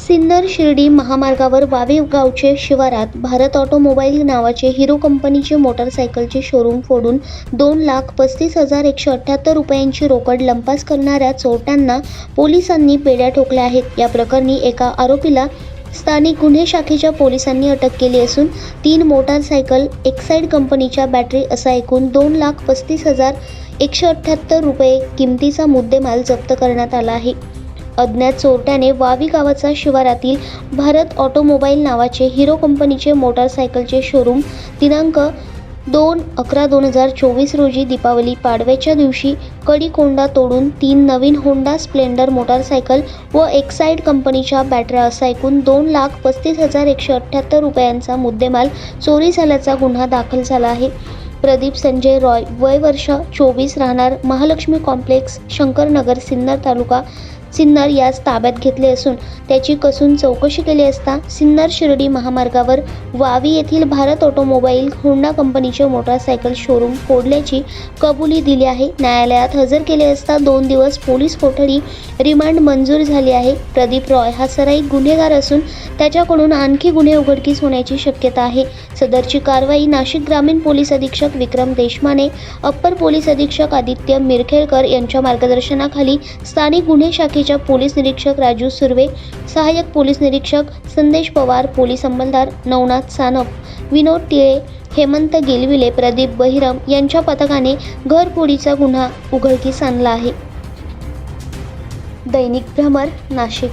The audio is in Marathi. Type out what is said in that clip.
सिन्नर शिर्डी महामार्गावर वावे गावचे शिवारात भारत ऑटोमोबाईल नावाचे हिरो कंपनीचे मोटरसायकलचे शोरूम फोडून दोन लाख पस्तीस हजार एकशे अठ्ठ्याहत्तर रुपयांची रोकड लंपास करणाऱ्या चोरट्यांना पोलिसांनी पेड्या ठोकल्या आहेत. या प्रकरणी एका आरोपीला स्थानिक गुन्हे शाखेच्या पोलिसांनी अटक केली असून तीन मोटारसायकल एक्साईड कंपनीच्या बॅटरी असा एकूण दोन लाख पस्तीस हजार एकशे अठ्ठ्याहत्तर रुपये किमतीचा मुद्देमाल जप्त करण्यात आला आहे. अज्ञात चोरट्याने वावी गावाचा शिवारातील भारत ऑटोमोबाईल नावाचे हिरो कंपनीचे मोटारसायकलचे शोरूम दिनांक दोन अकरा दोन हजार चोवीस रोजी दीपावली पाडव्याच्या दिवशी कडीकोंडा तोडून तीन नवीन होंडा स्प्लेंडर मोटारसायकल व एक्साईड कंपनीच्या बॅटऱ्या असा एकूण दोन लाख पस्तीस हजार एकशे अठ्ठ्याहत्तर रुपयांचा मुद्देमाल चोरी झाल्याचा गुन्हा दाखल झाला आहे. प्रदीप संजय रॉय वय वर्ष चोवीस राहणार महालक्ष्मी कॉम्प्लेक्स शंकरनगर सिन्नर तालुका सिन्नर यास ताब्यात घेतले असून त्याची कसून चौकशी केली असता सिन्नर शिर्डी महामार्गावर वावी येथील भारत ऑटोमोबाईल होंडा कंपनीचे मोटारसायकल शोरूम फोडल्याची कबुली दिली आहे. न्यायालयात हजर केले असता दोन दिवस पोलीस कोठडी रिमांड मंजूर झाली आहे. प्रदीप रॉय हा सराई गुन्हेगार असून त्याच्याकडून आणखी गुन्हे उघडकीस होण्याची शक्यता आहे. सदरची कारवाई नाशिक ग्रामीण पोलीस अधीक्षक विक्रम देशमाने अप्पर पोलीस अधीक्षक आदित्य मिरखेडकर यांच्या मार्गदर्शनाखाली स्थानिक गुन्हे शाखे शाखेच्या पोलीस निरीक्षक राजू सुर्वे सहाय्यक पोलीस निरीक्षक संदेश पवार पोलीस अंमलदार नवनाथ सानप विनोद टिळे हेमंत गिलविले प्रदीप बहिरम यांच्या पथकाने घरफोडीचा गुन्हा उघडकीस आणला आहे. दैनिक भ्रमर नाशिक.